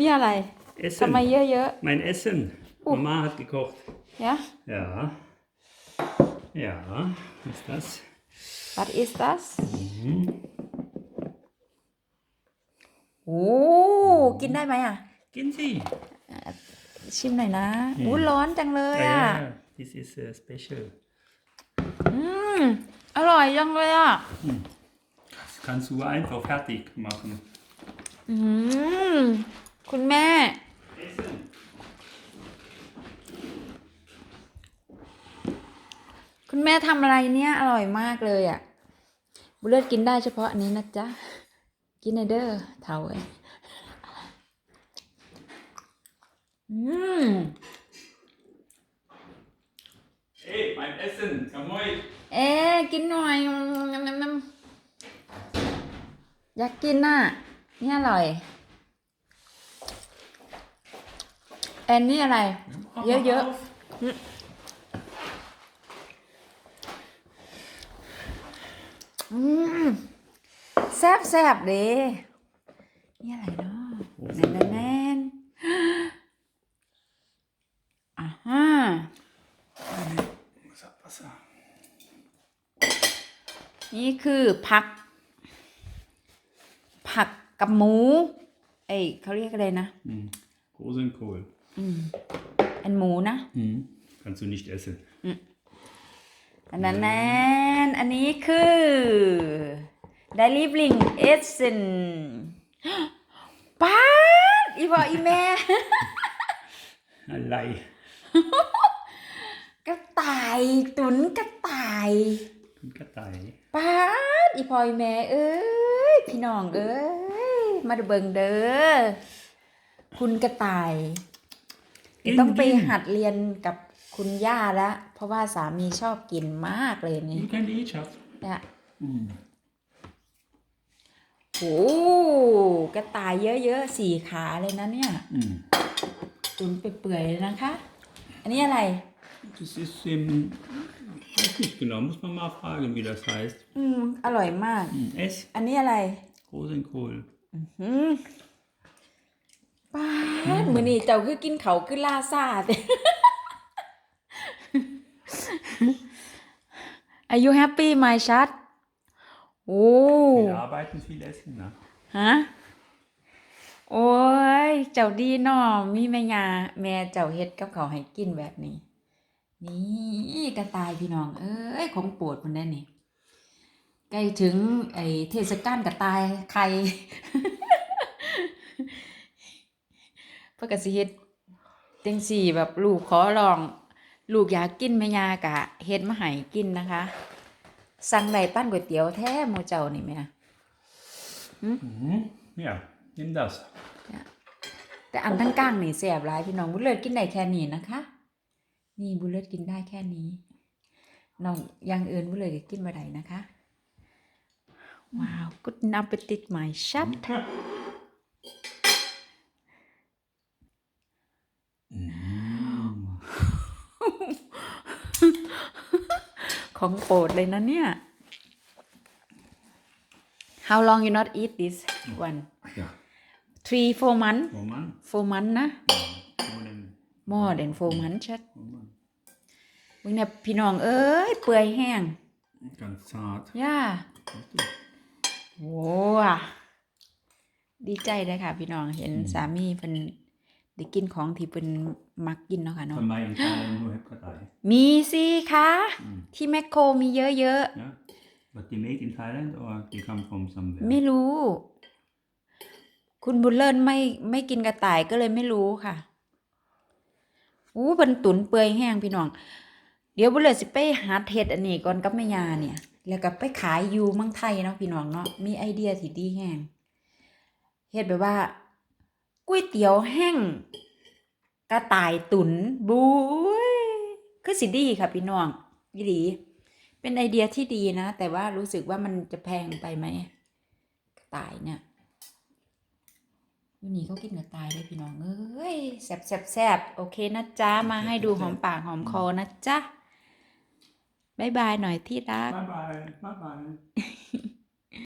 นี่อะไรทำไม Essen. เยอะ Mein Essen. Mama hat gekocht. ๆเนี่ย Ja. Ja. Was ist das? What is that โอ้กินได้ไหมอะ Gehen Sie. ชิมหน่อยนะอู้ร้อนจังเลย Ja, อะ ja. This is uh, special. อืมอร่อยจังเลยอะ Das kannst du einfach fertig machen. อืม คุณแม่ Essen. คุณแม่ทำอะไรเนี่ย อร่อยมากเลยอะ บุญเลิศกินได้เฉพาะอันนี้นะจ๊ะ กินในเด้อเท่าเอ้ยอืม Hey, mein Essen. Komm mal. เอ๊ะกินหน่อยน้ำอยากกินน่ะ นี่อร่อย แอนนี่อะไร Mach Ja, mal ja. auf. อืมแซ่บแซ่บเด้นี่อะไรเนาะแน่นแน่นอ่าฮะนี่คือผัก ผักกับหมู เอ้ยเขาเรียกอะไรนะ Hm. Rosenkohl. เป็นหมูนะ Hm. Kannst du nicht essen. อันนั้นแน่นอันนี้คือไดลิฟลิงเอสเซนป้าดอีบออีแม่ Allei. กระต่ายตุนกระต่าย Und Kartei. ป้าดอีพอยแม่เอ้ยพี่น้องเอ้ยมาดูเบิงเด้อ คุณกระต่ายกินต้องไปกินหัดเรียนกับคุณย่าแล้วเพราะว่าสามีชอบกินมากเลยนี่ You can eat, Schatz. เนี่ย Hm. โอ้กระต่ายเยอะๆสี่ขาเลยนะเนี่ย Hm. ตุนไปเปื่อยๆเลยนะคะ อันนี้อะไร Das ist im. Ich weiß nicht genau, muss man mal fragen, wie das heißt. อืม อร่อยมาก Hm. Ess อันนี้อะไร Rosenkohl. อืมป้า ดมือนี่เจ้าคือกินเขาวคือล่าซาแต่ Are you happy my chat โอ้ Viel arbeiten, viel essen, ne? ฮะ โอ้ย เจ้าดีเนอมีแม่ยาแม่เจ้าเฮ็ดกับเขาวให้กินแบบนี้ นี่กระต่ายพี่น้อง เอ้ย ของโปรดมันแน่นี่ ใกล้ถึงไอ้เทศกาลกระต่ายไข่ เพื่อกสิเฮ็ดจังสี่แบบลูกขอลอง ลูกอยากกินแม่ยากะเฮ็ดมาให้กินนะคะ สั่งได้ปั้นก๋วยเตี๋ยวแท้หมูเจ้านี่แม่ Mhm. Ja, nimm das. แต่อันทั้งก้างนี่แสบร้ายพี่น้องบุญเลิศกินได้แค่นี้นะคะ นี่บุญเลิศกินได้แค่นี้น้องอยังอื่นบุญเลิศก็กินมาได้นะคะ ว้าว good appetite my shot ของโปรดเลยนะเนี่ย How long you not eat this one Ja. three four month Oh Mann. four month นะ Wo denn? more than four month ชัด Oh Mann. มึงเนี่ยพี่น้องเอ้ยเปื่อยแห้ง Ganz zart. ย่า Richtig. โว้าดีใจเลยค่ะ พี่น้องเห็นสามีเพิ่น ได้กินของที่เพิ่นมักกินเนาะค่ะเนาะ Von meinen Teilen nur Hepkartei. มีสิคะที่แมคโครมีเยอะ Ja? But die made in Thailand or die come from ๆ somewhere? ไม่รู้ คุณบุญเลิศไม่ไม่กินกระต่ายก็เลยไม่รู้ค่ะ อู้เพิ่นตุนเปื่อยแห้งพี่น้อง เดี๋ยวบุญเลิศสิไปหาเห็ดอันนี้ก่อนกับแม่ยาเนี่ย แล้วก็ไปขายอยู่เมืองไทยเนาะพี่น้องเนาะ มีไอเดียที่ดีแห้งเฮ็ดแบบว่า ก๋วยเตี๋ยวแห้งกระต่ายตุนบุ้ยคือสิดีค่ะพี่น้องยี่ดีเป็นไอเดียที่ดีนะ แต่ว่ารู้สึกว่ามันจะแพงไปไหมกระต่ายเนี่ยวันนี้เขากินกระต่ายเลยพี่น้องเอ้ยแซบแซบแซบโอเคนะจ๊ะ มาให้ดูหอมปากหอมคอนะจ๊ะบายบายหน่อยที่รัก Bye bye. Bye bye.